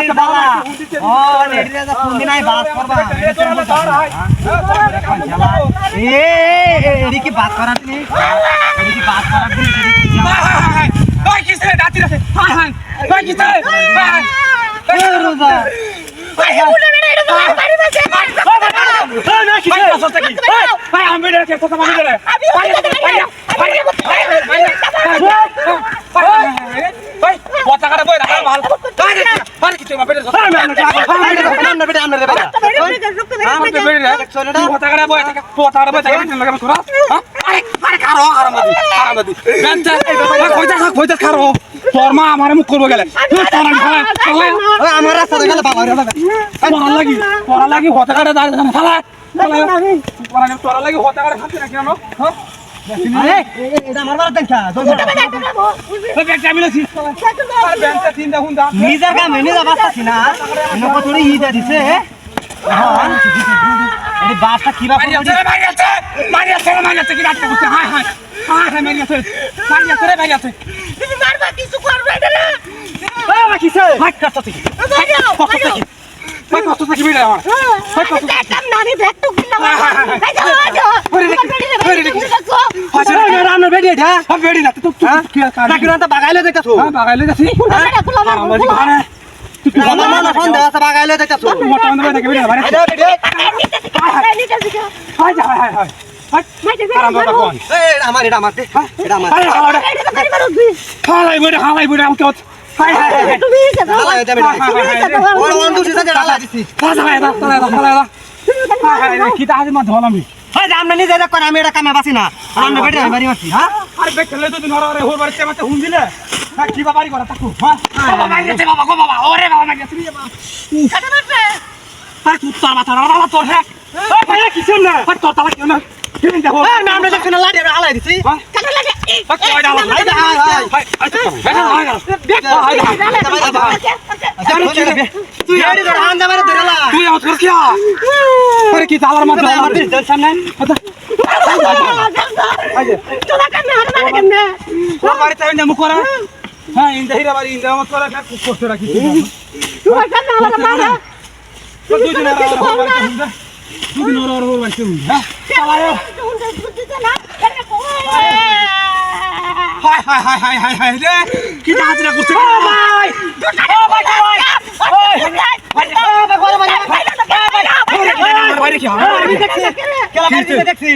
বেড়ির বালা ও নেড়িরে যা কোন দিন আই বাস করবা এ এডি কি বাত করার দিন এডি কি বাত করার দিন এডি কি ভাই কিসে দাঁতি আছে হাই হাই ভাই কিসে ভাই এ রোজা ভাই কষ্ট কি ভাই আমি বেড়ে কে কথা মানি দেলে ভাই তোর মা আমারে মুখ করব গেলে তোর আমার রাস্তা গেলে পড়া লাগি পড়া লাগি হতাকাটা দাঁড়িয়ে থাকা ফালা পড়া লাগি তোরা লাগি হতাকাটা না কেন নিজের কামে নিজে বাঁচতাছি না নক তোরে ইটা দিছে বাসটা কিবা মারি আছে রে মারি আছে মারি আছে রে মারি আছে কি? রাখতে বসে কষ্ট থেকে কষ্ট থেকে বিড়ে আমার। হ্যাঁ হ্যাঁ? কি হ্যাঁ। থেকে হাই আরাম দাও কোন এই আমার এটা আমার এটা আমার হাই বুড়ে হাই বুড়ে আমাকে হাই হাই হাই হালা এটা বেড়ে ওই অন্ধু সিধা হালা দিছি হাই হাই হাই হাই হাই হাই কি তাহাজ ধলামি এই যে আমরা নিজে দেখো আমি এটা কামে বাসি না রান্না বেড়ে আমি বাড়ি মারছি হ্যাঁ আরে বে খেলে তো দিন হরে হোর বাড়িতে মাতে হুন দিলে হ্যাঁ কি বাবারি করা তাকু হ্যাঁ বাবা মাগিছে বাবা গো বাবা ওরে বাবা মাগিছে রে বাবা আর তুই তোর মাথা রাড়া তোর হ্যাঁ ওই ভাই কিছু না আর তোর তালা কেন না কেন দেখো না আমরা দেখছি না লাড়ি হালাই দিছি হ্যাঁ ওই ডালা হাই হাই হাই হাই হাই তুই এডি ধরে হান দামারে ধরেলা তুই আউট কর কি আরে কি তালার মাথা আমার দিল সামনে করা হ্যাঁ ইন্দা হিরা বাড়ি ইন্দা মত করা খুব কষ্ট রাখি দুদিন আর আর হোর বাড়িতে হুন্দা দুদিন আর আর হোর বাড়িতে চালায় হাই হাই হাই হাই হাই হাই রে কি হাজরা করছে ও ভাই ও ভাই ভাই ভাই কি হয় খেলা বাড়ি দিতে দেখছি